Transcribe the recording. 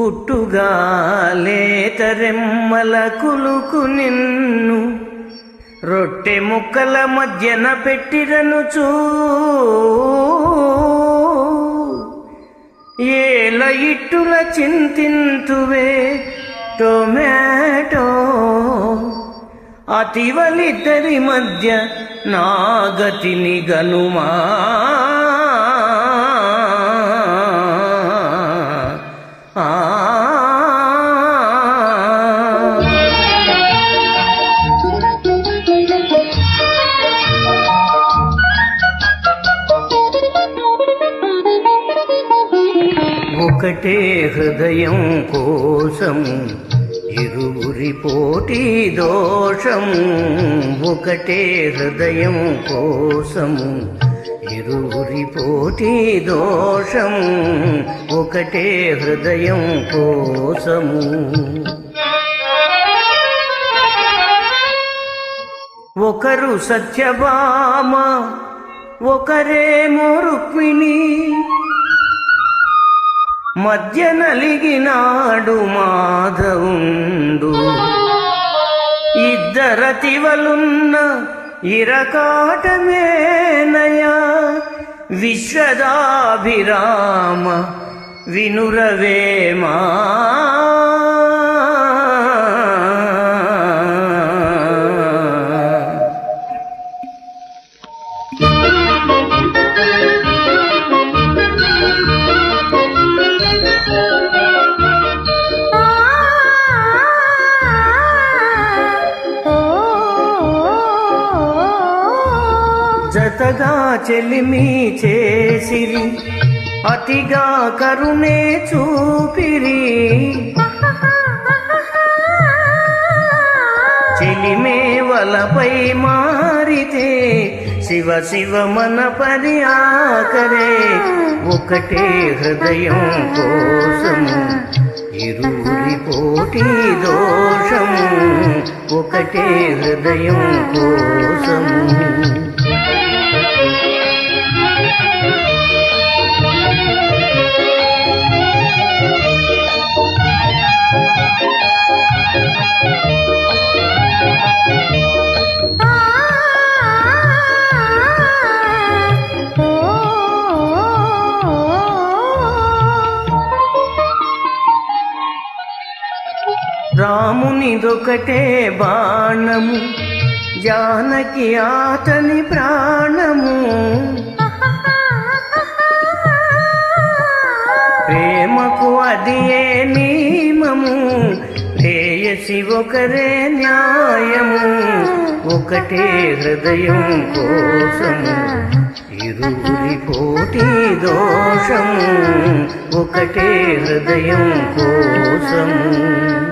గుట్టుగా లేతరెమ్మల కులుకు నిన్ను. రొట్టె ముక్కల మధ్యన పెట్టిరనుచూ ఏల ఇట్టుల చింతింతువే టొమాటో. అతివలిద్దరి మధ్య నాగతిని గనుమా ఒకటే హృదయం కోసము ఇరువురి పోటీ దోషము ఒకటే హృదయం కోసము ఇరువురి పోటీ దోషము ఒకటే హృదయం కోసము ఒకరు సత్యభామ ఒకరేమో రుక్మిణి మధ్య నలిగినాడు మాధవుండు. ఇద్దరతివలున్న ఇరకాటమేనయా. విశ్వదాభిరామ వినురవేమా చెత్తగా చెలిమి చేసిరి. అతిగా కరుణే చూపిరి. చెలిమే వలపై మారితే శివ శివ మన పరి ఆకరే. ఒకటే హృదయం కోసము ఇరువురి పోటీ దోషము ఒకటే హృదయం కోసం రామునిదొకటే బాణము జానకి ఆతని ప్రాణము. ప్రేమకు అది ఏ నియమము ప్రేయసి ఒకరే న్యాయము ఒకటే హృదయం కోసము. ఇరువురి పోటీ దోషము ఒకటే హృదయం కోసము.